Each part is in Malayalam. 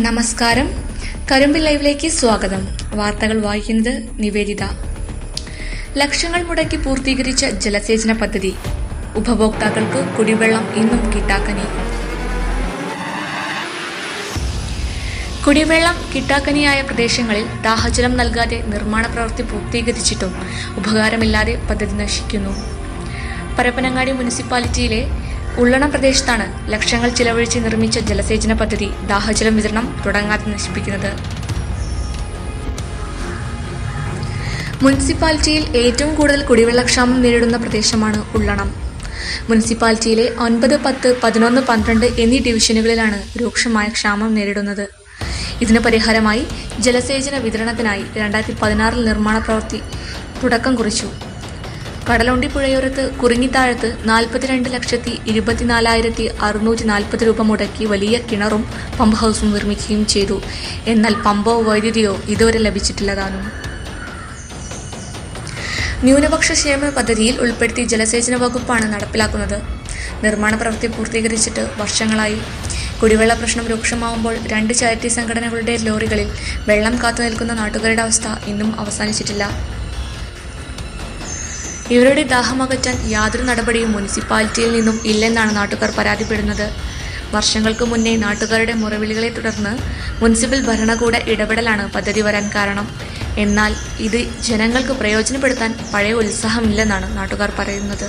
നമസ്കാരം. കരുമ്പിൽ ലൈവിലേക്ക് സ്വാഗതം. വാർത്തകൾ വായിക്കുന്നത് നിവേദിത. ലക്ഷങ്ങൾ മുടക്കി പൂർത്തീകരിച്ച ജലസേചന പദ്ധതി. ഉപഭോക്താക്കൾക്ക് കുടിവെള്ളം ഇന്നും കിട്ടാക്കനി. കുടിവെള്ളം കിട്ടാക്കനിയായ പ്രദേശങ്ങളിൽ ദാഹജലം നൽകാതെ നിർമ്മാണ പ്രവൃത്തി പൂർത്തീകരിച്ചിട്ടും ഉപകാരമില്ലാതെ പദ്ധതി നശിക്കുന്നു. പരപ്പനങ്ങാടി മുനിസിപ്പാലിറ്റിയിലെ ഉള്ളണം പ്രദേശത്താണ് ലക്ഷങ്ങൾ ചിലവഴിച്ച് നിർമ്മിച്ച ജലസേചന പദ്ധതി ദാഹജലം വിതരണം തുടങ്ങാതെ നശിപ്പിക്കുന്നത്. മുനിസിപ്പാലിറ്റിയിൽ ഏറ്റവും കൂടുതൽ കുടിവെള്ളക്ഷാമം നേരിടുന്ന പ്രദേശമാണ് ഉള്ളണം. മുനിസിപ്പാലിറ്റിയിലെ ഒൻപത് പത്ത് പതിനൊന്ന് പന്ത്രണ്ട് എന്നീ ഡിവിഷനുകളിലാണ് രൂക്ഷമായ ക്ഷാമം നേരിടുന്നത്. ഇതിന് പരിഹാരമായി ജലസേചന വിതരണത്തിനായി രണ്ടായിരത്തി പതിനാറിൽ നിർമ്മാണ പ്രവൃത്തി തുടക്കം കുറിച്ചു. കടലുണ്ടി പുഴയോരത്ത് കുറിങ്ങിത്താഴത്ത് നാൽപ്പത്തിരണ്ട് ലക്ഷത്തി ഇരുപത്തിനാലായിരത്തി അറുന്നൂറ്റി നാൽപ്പത് രൂപ മുടക്കി വലിയ കിണറും പമ്പ് ഹൗസും നിർമ്മിക്കുകയും ചെയ്തു. എന്നാൽ പമ്പോ വൈദ്യുതിയോ ഇതുവരെ ലഭിച്ചിട്ടില്ല താനും ന്യൂനപക്ഷ ക്ഷേമ പദ്ധതിയിൽ ഉൾപ്പെടുത്തി ജലസേചന വകുപ്പാണ് നടപ്പിലാക്കുന്നത്. നിർമ്മാണ പ്രവൃത്തി പൂർത്തീകരിച്ചിട്ട് വർഷങ്ങളായി. കുടിവെള്ള പ്രശ്നം രൂക്ഷമാവുമ്പോൾ രണ്ട് ചാരിറ്റി സംഘടനകളുടെ ലോറികളിൽ വെള്ളം കാത്തു നിൽക്കുന്ന നാട്ടുകാരുടെ അവസ്ഥ ഇന്നും അവസാനിച്ചിട്ടില്ല. ഇവരുടെ ദാഹമകറ്റാൻ യാതൊരു നടപടിയും മുനിസിപ്പാലിറ്റിയിൽ നിന്നും ഇല്ലെന്നാണ് നാട്ടുകാർ പരാതിപ്പെടുന്നത്. വർഷങ്ങൾക്ക് മുന്നേ നാട്ടുകാരുടെ മുറവിളികളെ തുടർന്ന് മുനിസിപ്പൽ ഭരണകൂട ഇടപെടലാണ് പദ്ധതി വരാൻ കാരണം. എന്നാൽ ഇത് ജനങ്ങൾക്ക് പ്രയോജനപ്പെടുത്താൻ പഴയ ഉത്സാഹമില്ലെന്നാണ് നാട്ടുകാർ പറയുന്നത്.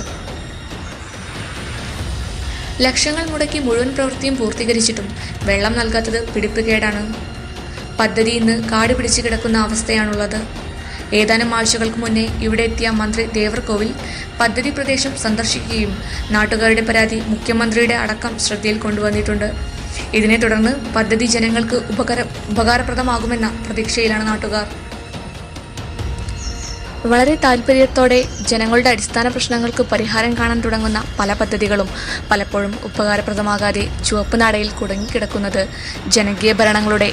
ലക്ഷങ്ങൾ മുടക്കി മുഴുവൻ പ്രവൃത്തിയും പൂർത്തീകരിച്ചിട്ടും വെള്ളം നൽകാത്തത് പിടിപ്പുകേടാണ് പദ്ധതി ഇന്ന് കാട് പിടിച്ചു കിടക്കുന്ന അവസ്ഥയാണുള്ളത്. ഏതാനും ആഴ്ചകൾക്ക് മുന്നേ ഇവിടെ എത്തിയ മന്ത്രി ദേവർകോവിൽ പദ്ധതി പ്രദേശം സന്ദർശിക്കുകയും നാട്ടുകാരുടെ പരാതി മുഖ്യമന്ത്രിയുടെ അടക്കം ശ്രദ്ധയിൽ കൊണ്ടുവന്നിട്ടുണ്ട്. ഇതിനെ തുടർന്ന് പദ്ധതി ജനങ്ങൾക്ക് ഉപകര ഉപകാരപ്രദമാകുമെന്ന പ്രതീക്ഷയിലാണ് നാട്ടുകാർ. വളരെ താല്പര്യത്തോടെ ജനങ്ങളുടെ അടിസ്ഥാന പ്രശ്നങ്ങൾക്ക് പരിഹാരം കാണാൻ തുടങ്ങുന്ന പല പദ്ധതികളും പലപ്പോഴും ഉപകാരപ്രദമാകാതെ ചുവപ്പ് നാടയിൽ കുടുങ്ങിക്കിടക്കുന്നത് ജനകീയ ഭരണങ്ങളുടെ